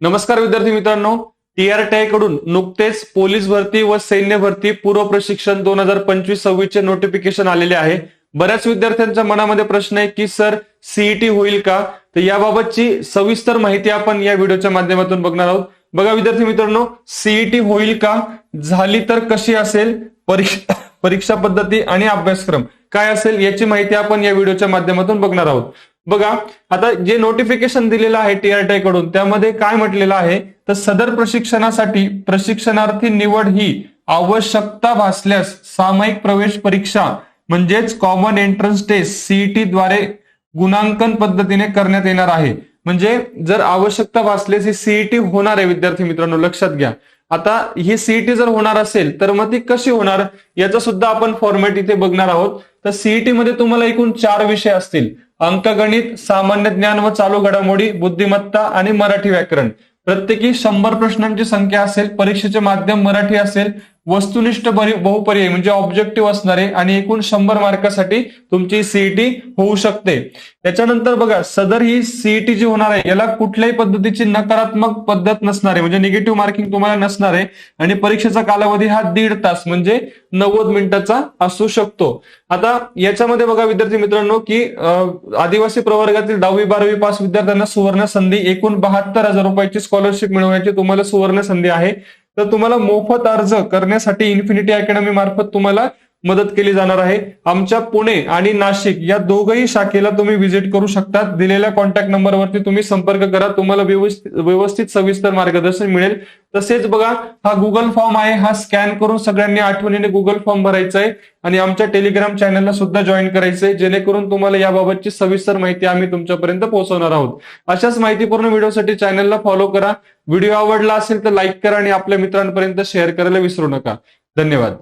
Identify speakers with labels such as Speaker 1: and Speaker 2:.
Speaker 1: नमस्कार विद्यार्थी मित्रांनो. टीआरटीआयकडून नुकतेच पोलीस भरती व सैन्य भरती पूर्व प्रशिक्षण दोन हजार पंचवीस सव्वीस चे नोटिफिकेशन आलेले आहे. बऱ्याच विद्यार्थ्यांच्या मनामध्ये प्रश्न आहे की सर सीईटी होईल का? तर याबाबतची सविस्तर माहिती आपण या व्हिडिओच्या माध्यमातून बघणार आहोत. बघा विद्यार्थी मित्रांनो सीईटी होईल का? झाली तर कशी असेल? परीक्षा परीक्षा पद्धती आणि अभ्यासक्रम काय असेल याची माहिती आपण या व्हिडिओच्या माध्यमातून बघणार आहोत. बघा आता जे नोटिफिकेशन दिलेलं आहे टीआरटीआयकडून त्यामध्ये काय म्हटलेलं आहे? तर सदर प्रशिक्षणासाठी प्रशिक्षणार्थी निवड ही आवश्यकता भासल्यास सामायिक प्रवेश परीक्षा म्हणजेच कॉमन एंट्रन्स टेस्ट सीईटी द्वारे गुणांकन पद्धतीने करण्यात येणार आहे. म्हणजे जर आवश्यकता भासल्यास ही सीईटी होणार आहे विद्यार्थी मित्रांनो लक्षात घ्या. आता ही सीईटी जर होणार असेल तर मग ती कशी होणार? याचा सुद्धा आपण फॉर्मॅट इथे बघणार आहोत. तर सीईटी मध्ये तुम्हाला एकूण चार विषय असतील. अंकगणित सामान्य ज्ञान व चालू घडामोडी बुद्धिमत्ता आणि मराठी व्याकरण. प्रत्येकी शंभर प्रश्नांची संख्या असेल परीक्षेचे माध्यम मराठी असेल वस्तुनिष्ठ बहुपर्याय बहुपर्यायी म्हणजे ऑब्जेक्टिव्ह असणारे आणि एकूण शंभर मार्कासाठी तुमची सीईटी होऊ शकते. त्याच्यानंतर बघा सदर ही सीईटी जी होणार आहे याला कुठल्याही पद्धतीची नकारात्मक पद्धत नसणार आहे म्हणजे निगेटिव्ह मार्किंग तुम्हाला नसणार आहे आणि परीक्षेचा कालावधी हा दीड तास म्हणजे नव्वद मिनिटाचा असू शकतो. आता याच्यामध्ये बघा विद्यार्थी मित्रांनो की आदिवासी प्रवर्गातील दहावी बारावी पास विद्यार्थ्यांना सुवर्ण संधी एकूण बहात्तर हजार रुपयाची स्कॉलरशिप मिळवण्याची तुम्हाला सुवर्ण संधी आहे. तर तुम्हाला मोफत अर्ज करण्यासाठी इन्फिनिटी अकॅडमी मार्फत तुम्हाला मदत केली जाणार आहे. आमच्या पुणे आणि नाशिक या दोघही शाखेला तुम्ही व्हिजिट करू शकता दिलेल्या कॉन्टॅक्ट नंबरवरती तुम्ही संपर्क करा. तुम्हाला व्यवस्थित व्यवस्थित सविस्तर मार्गदर्शन मिळेल. तसेच बघा हा गुगल फॉर्म आहे. हा स्कॅन करून सगळ्यांनी आठवणीने गुगल फॉर्म भरायचा आहे आणि आमच्या टेलिग्राम चॅनलला सुद्धा जॉईन करायचं आहे जेणेकरून तुम्हाला याबाबतची सविस्तर माहिती आम्ही तुमच्यापर्यंत पोहोचवणार आहोत. अशाच माहितीपूर्ण व्हिडिओसाठी चॅनलला फॉलो करा. व्हिडिओ आवडला असेल तर लाईक करा आणि आपल्या मित्रांपर्यंत शेअर करायला विसरू नका. धन्यवाद.